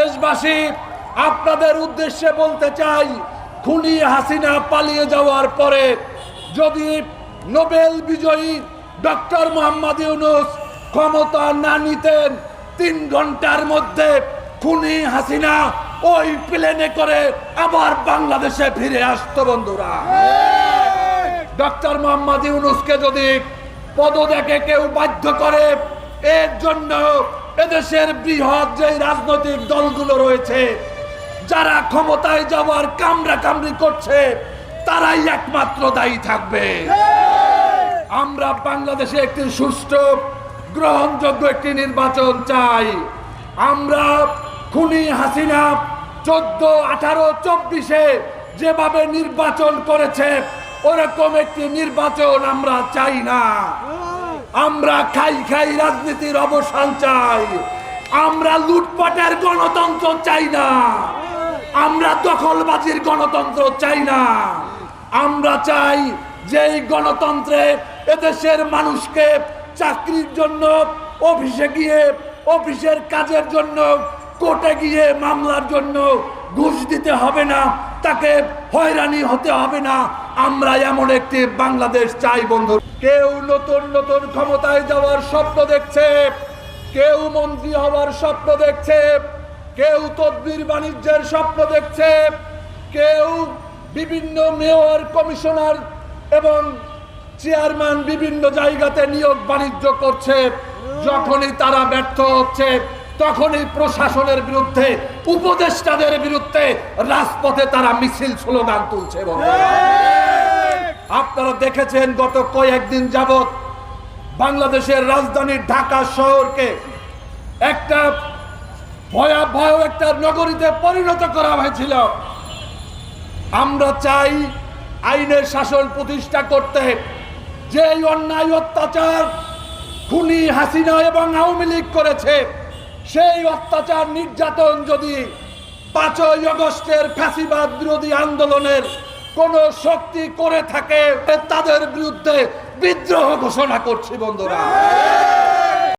দেশবাসী আপনাদের উদ্দেশ্যে বলতে চাই খুনি হাসিনা পালিয়ে যাওয়ার পরে যদি নোবেল বিজয়ী ডক্টর মোহাম্মদ ইউনুস ক্ষমতা না নিতেন তিন ঘণ্টার মধ্যে খুনি হাসিনা ওই প্লেনে করে আবার বাংলাদেশে ফিরে আসতো বন্ধুরা। ডক্টর মোহাম্মদ ইউনুসকে যদি পদত্যাগে কেউ বাধ্য করে এর জন্য এদেশের বৃহৎ যে রাজনৈতিক দলগুলো রয়েছে, যারা ক্ষমতায় যাওয়ার কামড়া কামড়ি করছে, তারাই একমাত্র দায়ী থাকবে। আমরা বাংলাদেশে একটি সুষ্ঠু, গ্রহণযোগ্য একটি নির্বাচন চাই। আমরা খুনি হাসিনা চোদ্দ, আঠারো, চব্বিশে যেভাবে নির্বাচন করেছে, ওরকম একটি নির্বাচন আমরা চাই না। আমরা খাই খাই রাজনীতির অবসান চাই। আমরা লুটপাটের গণতন্ত্র চাই না। আমরা দখলবাজির গণতন্ত্র চাই না। আমরা চাই যে গণতন্ত্রে এদেশের মানুষকে চাকরির জন্য, অফিসে গিয়ে, অফিসের কাজের জন্য, কোর্টে গিয়ে মামলার জন্য ঘুষ দিতে হবে না, তাকে হয়রানি হতে হবে না। আমরা এমন একটি বাংলাদেশ চাই, বন্ধু কেউ নতুন নতুন ক্ষমতায় যাওয়ার স্বপ্ন দেখছে, কেউ মন্ত্রী হওয়ার স্বপ্ন দেখছে, কেউ তদবির বাণিজ্যের স্বপ্ন দেখছে, কেউ বিভিন্ন মেয়র, কমিশনার এবং চেয়ারম্যান বিভিন্ন জায়গাতে নিয়োগ বাণিজ্য করছে যখনই তারা ব্যর্থ হচ্ছে, তখনই প্রশাসনের বিরুদ্ধে, উপদেষ্টাদের বিরুদ্ধে রাজপথে তারা মিছিল স্লোগান তুলছে বন্ধুরা। আপনারা দেখেছেন গত কয়েকদিন যাবৎ বাংলাদেশের রাজধানী ঢাকা শহরকে একটা ভয়াবহ একটা নগরীতে পরিণত করা হয়েছিল। আমরা চাই আইনের শাসন প্রতিষ্ঠা করতে যে অন্যায় অত্যাচার খুনি হাসিনা এবং আওয়ামী লীগ করেছে, সেই অত্যাচার নির্যাতন যদি পাঁচই অগস্টের ফ্যাসিবাদ বিরোধী আন্দোলনের কোন শক্তি করে থাকে তাদের বিরুদ্ধে বিদ্রোহ ঘোষণা করছি বন্ধুরা।